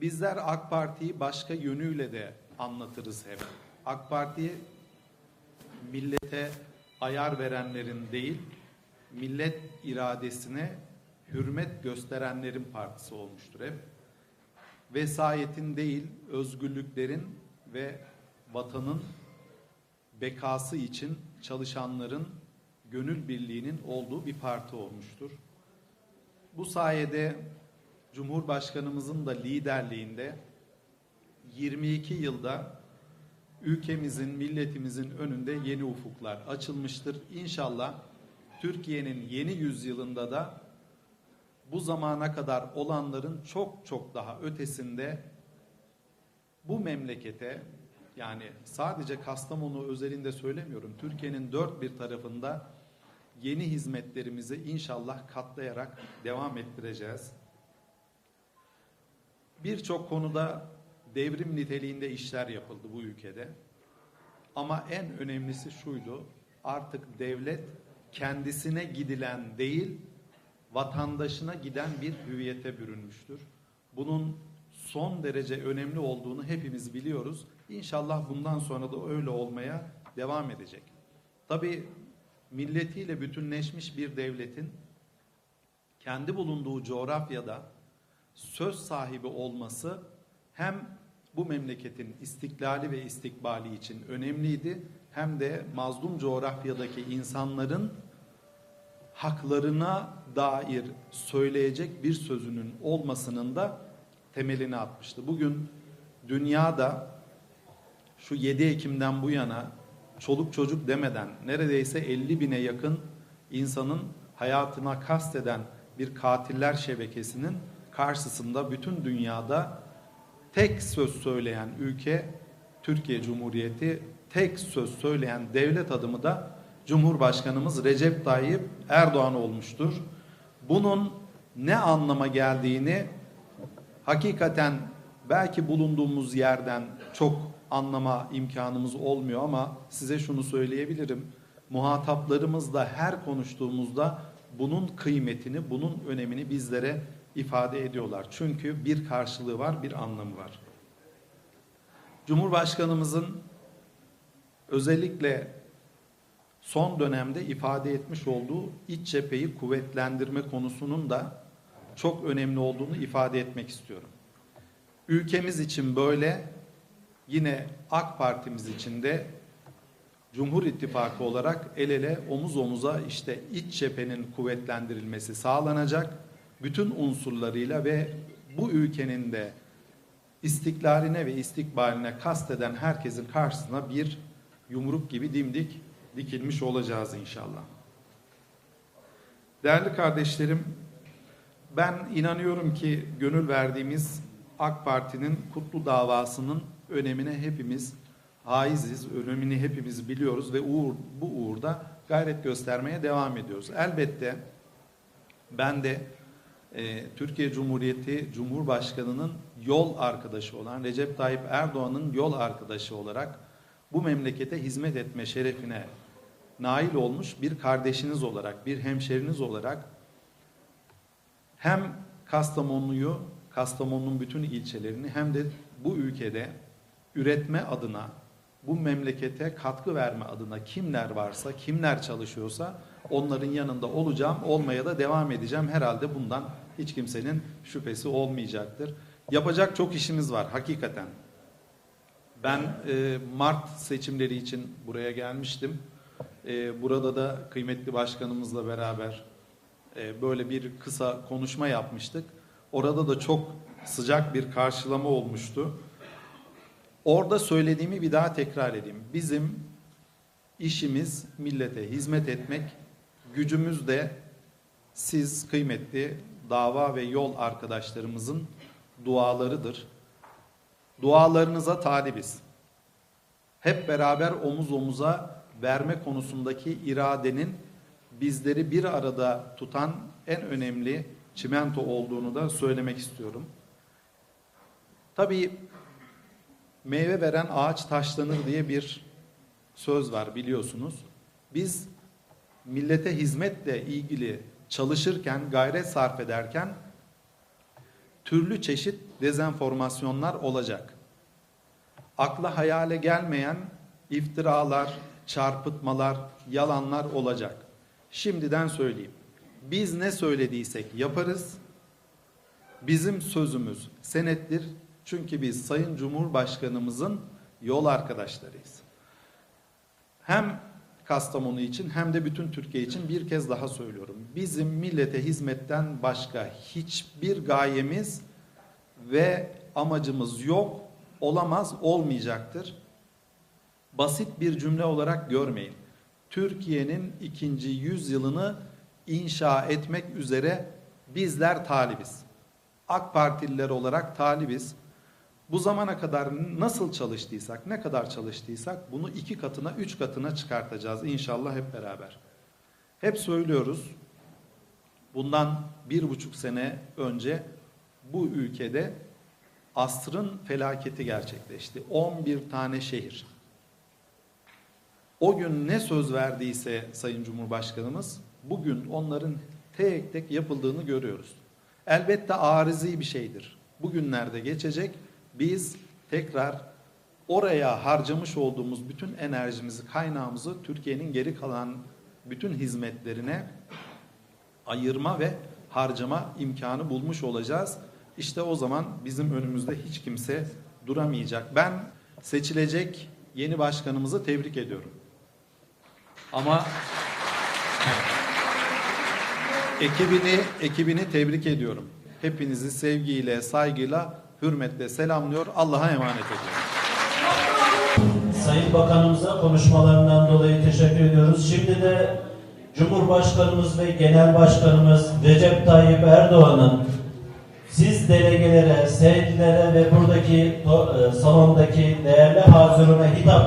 Bizler AK Parti'yi başka yönüyle de anlatırız hep. AK Parti millete ayar verenlerin değil, millet iradesine hürmet gösterenlerin partisi olmuştur hep. Vesayetin değil, özgürlüklerin ve vatanın bekası için çalışanların gönül birliğinin olduğu bir parti olmuştur. Bu sayede Cumhurbaşkanımızın da liderliğinde 22 yılda ülkemizin, milletimizin önünde yeni ufuklar açılmıştır. İnşallah Türkiye'nin yeni yüzyılında da bu zamana kadar olanların çok çok daha ötesinde bu memlekete yani sadece Kastamonu özelinde söylemiyorum. Türkiye'nin dört bir tarafında yeni hizmetlerimizi inşallah katlayarak devam ettireceğiz. Birçok konuda devrim niteliğinde işler yapıldı bu ülkede. Ama en önemlisi şuydu. Artık devlet kendisine gidilen değil, vatandaşına giden bir hüviyete bürünmüştür. Bunun son derece önemli olduğunu hepimiz biliyoruz. İnşallah bundan sonra da öyle olmaya devam edecek. Tabii milletiyle bütünleşmiş bir devletin kendi bulunduğu coğrafyada söz sahibi olması hem bu memleketin istiklali ve istikbali için önemliydi hem de mazlum coğrafyadaki insanların haklarına dair söyleyecek bir sözünün olmasının da temelini atmıştı. Bugün dünyada şu 7 Ekim'den bu yana çoluk çocuk demeden neredeyse 50 bine yakın insanın hayatına kasteden bir katiller şebekesinin karşısında bütün dünyada tek söz söyleyen ülke Türkiye Cumhuriyeti, tek söz söyleyen devlet adımı da Cumhurbaşkanımız Recep Tayyip Erdoğan olmuştur. Bunun ne anlama geldiğini hakikaten belki bulunduğumuz yerden çok anlama imkanımız olmuyor ama size şunu söyleyebilirim. Muhataplarımızla her konuştuğumuzda bunun kıymetini, bunun önemini bizlere ifade ediyorlar. Çünkü bir karşılığı var, bir anlamı var. Cumhurbaşkanımızın özellikle son dönemde ifade etmiş olduğu iç cepheyi kuvvetlendirme konusunun da çok önemli olduğunu ifade etmek istiyorum. Ülkemiz için böyle, yine AK Partimiz için de Cumhur İttifakı olarak el ele omuz omuza işte iç cephenin kuvvetlendirilmesi sağlanacak. Bütün unsurlarıyla ve bu ülkenin de istiklaline ve istikbaline kasteden herkesin karşısına bir yumruk gibi dimdik dikilmiş olacağız inşallah. Değerli kardeşlerim, ben inanıyorum ki gönül verdiğimiz AK Parti'nin kutlu davasının önemine hepimiz haiziz, önemini hepimiz biliyoruz ve uğur, bu uğurda gayret göstermeye devam ediyoruz. Elbette ben de e, Türkiye Cumhuriyeti Cumhurbaşkanı'nın yol arkadaşı olan Recep Tayyip Erdoğan'ın yol arkadaşı olarak bu memlekete hizmet etme şerefine nail olmuş bir kardeşiniz olarak, bir hemşeriniz olarak hem Kastamonu'yu, Kastamonu'nun bütün ilçelerini hem de bu ülkede üretme adına, bu memlekete katkı verme adına kimler varsa, kimler çalışıyorsa onların yanında olacağım, olmaya da devam edeceğim. Herhalde bundan hiç kimsenin şüphesi olmayacaktır. Yapacak çok işimiz var hakikaten. Ben e, Mart seçimleri için buraya gelmiştim. E, burada da kıymetli başkanımızla beraber e, böyle bir kısa konuşma yapmıştık. Orada da çok sıcak bir karşılama olmuştu. Orada söylediğimi bir daha tekrar edeyim. Bizim işimiz millete hizmet etmek, gücümüz de siz kıymetli dava ve yol arkadaşlarımızın dualarıdır. Dualarınıza talibiz. Hep beraber omuz omuza verme konusundaki iradenin bizleri bir arada tutan en önemli çimento olduğunu da söylemek istiyorum. Tabii meyve veren ağaç taşlanır diye bir söz var biliyorsunuz. Biz millete hizmetle ilgili çalışırken, gayret sarf ederken türlü çeşit dezenformasyonlar olacak. Akla hayale gelmeyen iftiralar, çarpıtmalar, yalanlar olacak. Şimdiden söyleyeyim. Biz ne söylediysek yaparız. Bizim sözümüz senettir. Çünkü biz Sayın Cumhurbaşkanımızın yol arkadaşlarıyız. Hem Kastamonu için hem de bütün Türkiye için bir kez daha söylüyorum. Bizim millete hizmetten başka hiçbir gayemiz ve amacımız yok, olamaz, olmayacaktır. Basit bir cümle olarak görmeyin. Türkiye'nin ikinci yüzyılını inşa etmek üzere bizler talibiz. AK Partililer olarak talibiz. Bu zamana kadar nasıl çalıştıysak, ne kadar çalıştıysak bunu iki katına, üç katına çıkartacağız inşallah hep beraber. Hep söylüyoruz, bundan bir buçuk sene önce bu ülkede asrın felaketi gerçekleşti. 11 tane şehir. O gün ne söz verdiyse Sayın Cumhurbaşkanımız, bugün onların tek tek yapıldığını görüyoruz. Elbette arizi bir şeydir. Bugünlerde geçecek. Biz tekrar oraya harcamış olduğumuz bütün enerjimizi, kaynağımızı Türkiye'nin geri kalan bütün hizmetlerine ayırma ve harcama imkanı bulmuş olacağız. İşte o zaman bizim önümüzde hiç kimse duramayacak. Ben seçilecek yeni başkanımızı tebrik ediyorum. Ama ekibini ekibini tebrik ediyorum. Hepinizi sevgiyle, saygıyla, hürmetle selamlıyor. Allah'a emanet ediyorum. Sayın Bakanımıza konuşmalarından dolayı teşekkür ediyoruz. Şimdi de Cumhurbaşkanımız ve Genel Başkanımız Recep Tayyip Erdoğan'ın siz delegelere, seyircilere ve buradaki e, salondaki değerli hazırına hitapları